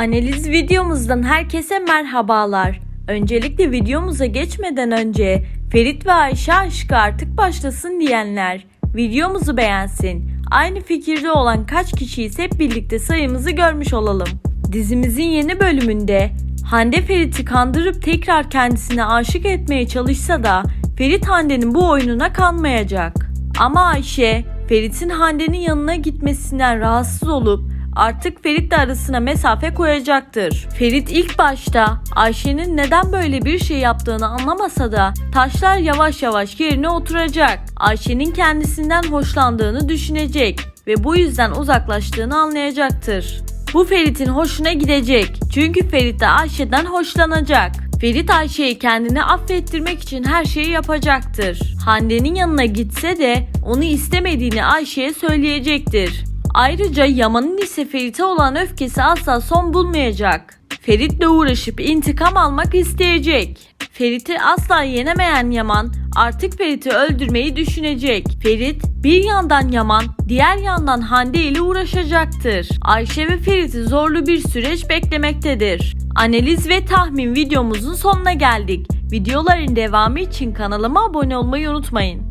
Analiz videomuzdan herkese merhabalar. Öncelikle videomuza geçmeden önce Ferit ve Ayşe aşkı artık başlasın diyenler videomuzu beğensin. Aynı fikirde olan kaç kişiyiz hep birlikte sayımızı görmüş olalım. Dizimizin yeni bölümünde Hande Ferit'i kandırıp tekrar kendisine aşık etmeye çalışsa da Ferit Hande'nin bu oyununa kanmayacak. Ama Ayşe Ferit'in Hande'nin yanına gitmesinden rahatsız olup artık Ferit'le arasına mesafe koyacaktır. Ferit ilk başta Ayşe'nin neden böyle bir şey yaptığını anlamasa da taşlar yavaş yavaş yerine oturacak. Ayşe'nin kendisinden hoşlandığını düşünecek ve bu yüzden uzaklaştığını anlayacaktır. Bu Ferit'in hoşuna gidecek. Çünkü Ferit de Ayşe'den hoşlanacak. Ferit Ayşe'yi kendini affettirmek için her şeyi yapacaktır. Hande'nin yanına gitse de onu istemediğini Ayşe'ye söyleyecektir. Ayrıca Yaman'ın ise Ferit'e olan öfkesi asla son bulmayacak. Ferit'le uğraşıp intikam almak isteyecek. Ferit'i asla yenemeyen Yaman artık Ferit'i öldürmeyi düşünecek. Ferit bir yandan Yaman, diğer yandan Hande ile uğraşacaktır. Ayşe ve Ferit'i zorlu bir süreç beklemektedir. Analiz ve tahmin videomuzun sonuna geldik. Videoların devamı için kanalıma abone olmayı unutmayın.